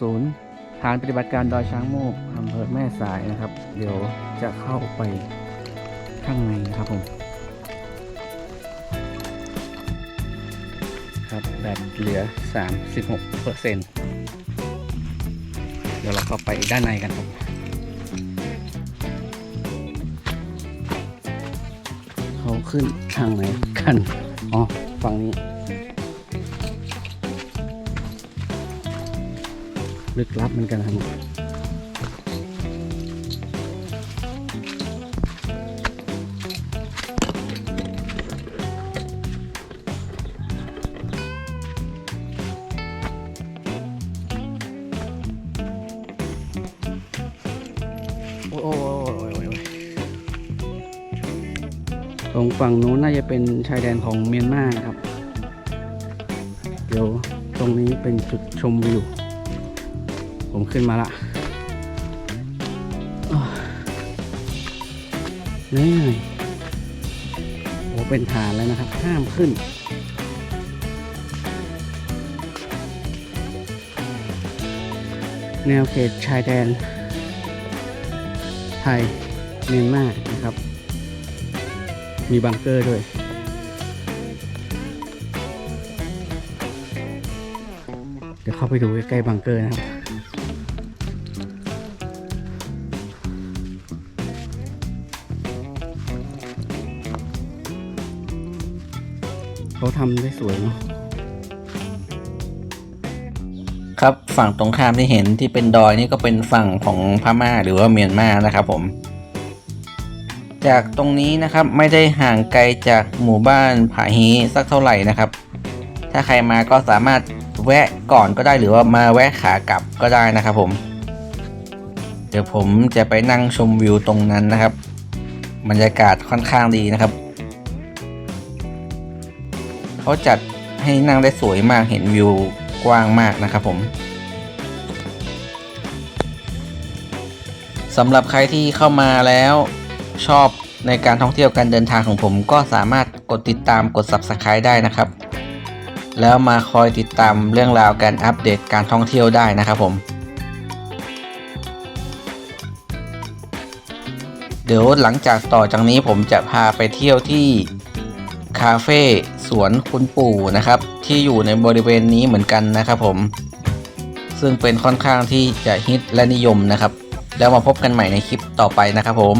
ศูนย์ฐานปฏิบัติการดอยช้างโมกอำเภอแม่สายนะครับ เดี๋ยวจะเข้าไปข้างในนะครับผม ครับแบตเหลือ 36เปอร์เซ็นต์เดี๋ยวเราเข้าไปด้านในกันครับเขาขึ้นทางไหนกัน อ๋อ ฝั่งนี้ ลึกลับเหมือนกันครับโอ้โอ้โอ้โอ้โอ้โอ้ตรงฝั่งนู้นน่าจะเป็นชายแดนของเมียนมาครับ เดี๋ยวตรงนี้เป็นจุดชมวิว ผมขึ้นมาละอ้าวนี่โอ้เป็นฐานแล้วนะครับ ห้ามขึ้น แนวเขตชายแดน ไทย เมียนมานะครับ มีบังเกอร์ด้วยเดี๋ยวเข้าไปดูใกล้ๆบังเกอร์นะครับ เขาทำได้สวยเนาะครับฝั่งตรงข้ามที่เห็นที่เป็นดอยนี่ก็เป็นฝั่งของพม่าหรือว่าเมียนมานะครับผม จากตรงนี้นะครับไม่ได้ห่างไกลจากหมู่บ้านผาฮีสักเท่าไหร่นะครับ ถ้าใครมาก็สามารถแวะก่อนก็ได้หรือว่ามาแวะขากลับก็ได้นะครับผม เดี๋ยวผมจะไปนั่งชมวิวตรงนั้นนะครับ บรรยากาศค่อนข้างดีนะครับ เขาจัดให้นั่งได้สวยมากเห็นวิวกว้างมากนะครับผมสำหรับใครที่เข้ามาแล้วชอบในการท่องเที่ยวการเดินทางของผม ก็สามารถกดติดตามกด Subscribe ได้นะครับ แล้วมาคอยติดตามเรื่องราวการอัปเดตการท่องเที่ยวได้นะครับผม เดี๋ยวหลังจากต่อจากนี้ผมจะพาไปเที่ยวที่คาเฟ่ วนคุณปู่นะครับ ที่อยู่ในบริเวณนี้เหมือนกันนะครับผม ซึ่งเป็นค่อนข้างที่จะฮิตและนิยมนะครับ แล้วมาพบกันใหม่ในคลิปต่อไปนะครับผม